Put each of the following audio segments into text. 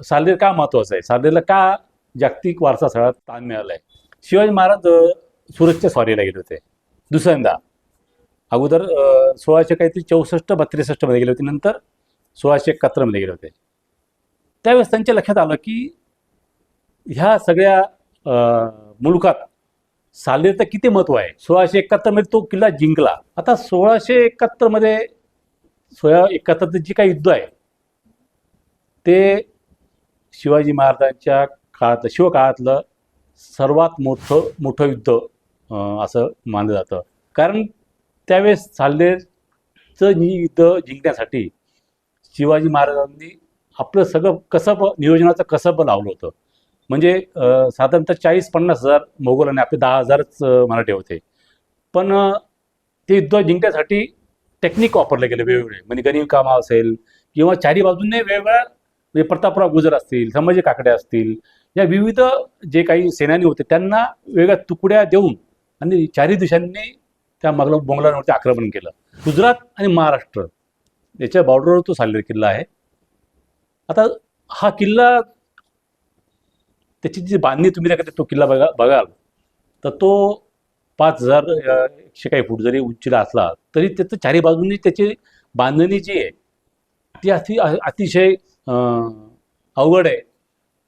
साल्हेर का महत्वाचं आहे? साल्हेरला का जागतिक वारसा स्थळात ताण मिळालाय? आहे शिवाजी महाराज सुरतच्या स्वारीला गेले होते. दुसऱ्यांदा. अगोदर सोळाशे काहीतरी चौसष्ट बत्रेसष्टमध्ये गेले होते. नंतर सोळाशे एकाहत्तरमध्ये गेले होते. त्यावेळेस त्यांच्या लक्षात आलं की ह्या सगळ्या मुलुखात सालेरचं किती महत्त्व आहे? सोळाशे एकाहत्तरमध्ये तो किल्ला जिंकला. आता सोळाशे एकाहत्तरमध्ये सोळा एकाहत्तरचं जे काही युद्ध आहे ते शिवाजी महाराजांच्या काळात शिवकाळातलं सर्वात मोठं मोठं युद्ध असं मानलं जातं. कारण त्यावेळेस चाललेचं युद्ध जिंकण्यासाठी शिवाजी महाराजांनी आपलं सगळं कसब नियोजनाचं कसब लावलं होतं. म्हणजे साधारणतः चाळीस पन्नास हजार मोगल आणि आपले दहा हजारच मराठे होते. पण ते युद्ध जिंकण्यासाठी टेक्निक वापरले गेले वेगवेगळे. म्हणजे गरीब कामा असेल किंवा चारी बाजूने वेगवेगळ्या म्हणजे प्रतापराव गुजर असतील संभाजी काकडे असतील या विविध जे काही सेनानी होते त्यांना वेगळ्या तुकड्या देऊन आणि चारही दिशांनी त्या मगला बोंगलांवरती आक्रमण केलं. गुजरात आणि महाराष्ट्र याच्या बॉर्डरवर तो साल्हेर किल्ला आहे. आता हा किल्ला त्याची जी बांधणी तुम्ही त्या तो किल्ला बघा बघाल तर तो पाच हजार एकशे काही फूट जरी उंचीला असला तरी त्याचं चारी बाजूंनी त्याची बांधणी जी आहे ती अति अतिशय अवघड आहे.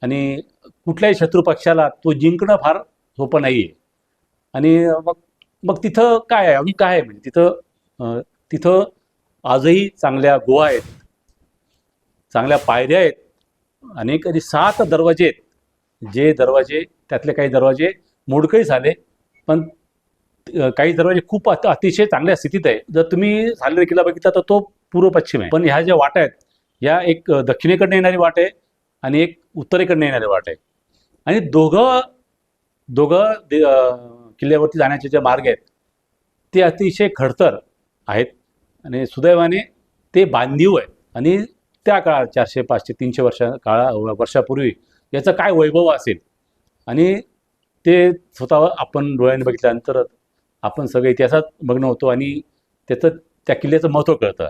आणि कुठल्याही शत्रू पक्षाला तो जिंकणं फार सोपं नाही आहे आणि मग मग तिथं काय आहे? अजून काय आहे? म्हणजे तिथं तिथं आजही चांगल्या गुहा आहेत. चांगल्या पायऱ्या आहेत. अनेक आणि सात दरवाजे आहेत. जे दरवाजे त्यातले काही दरवाजे मोडकळी झाले पण काही दरवाजे खूप अतिशय चांगल्या स्थितीत आहे. जर तुम्ही साल्हेर किल्ला बघितला तर तो पूर्व पश्चिम आहे. पण ह्या ज्या वाटा आहेत या एक दक्षिणेकडनं येणारी वाट आहे आणि एक उत्तरेकडनं येणारी वाट आहे. आणि दोघं दोघं दे- किल्ल्यावरती जाण्याचे जे मार्ग आहेत ते अतिशय खडतर आहेत. आणि सुदैवाने ते बांधीव आहे आणि त्या काळात चारशे पाचशे तीनशे वर्षा काळा वर्षापूर्वी याचं काय वैभव असेल? आणि ते स्वतः आपण डोळ्याने बघितल्यानंतर आपण सगळे इतिहासात मग्न होतो आणि त्याचं त्या किल्ल्याचं महत्त्व कळतं.